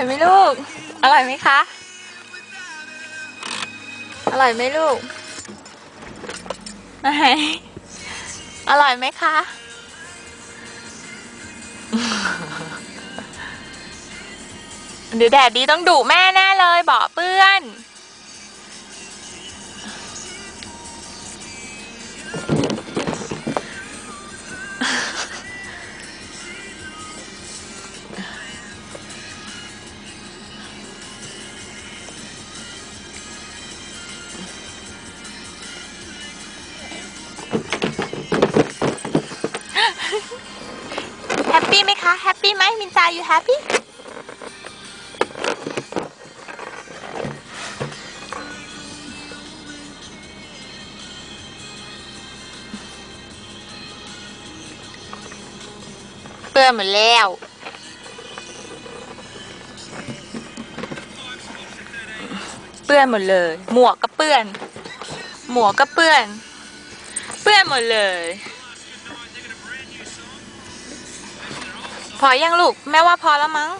อยไหมลูก อร่อยไหมคะ อร่อยไหมลูกไหนอร่อยไหมคะ เดี๋ยวแดดดีต้องดุแม่แน่เลยเบาะเปื้อ แฮปปี้ไหมคะ แฮปปี้ไหมมินตา you happy เปื้อนหมดแล้วเปื้อนหมดเลย หมวกก็เปื้อน หมวกก็เปื้อน เปื้อนหมดเลย พอยังลูก แม่ว่าพอแล้วมั้ง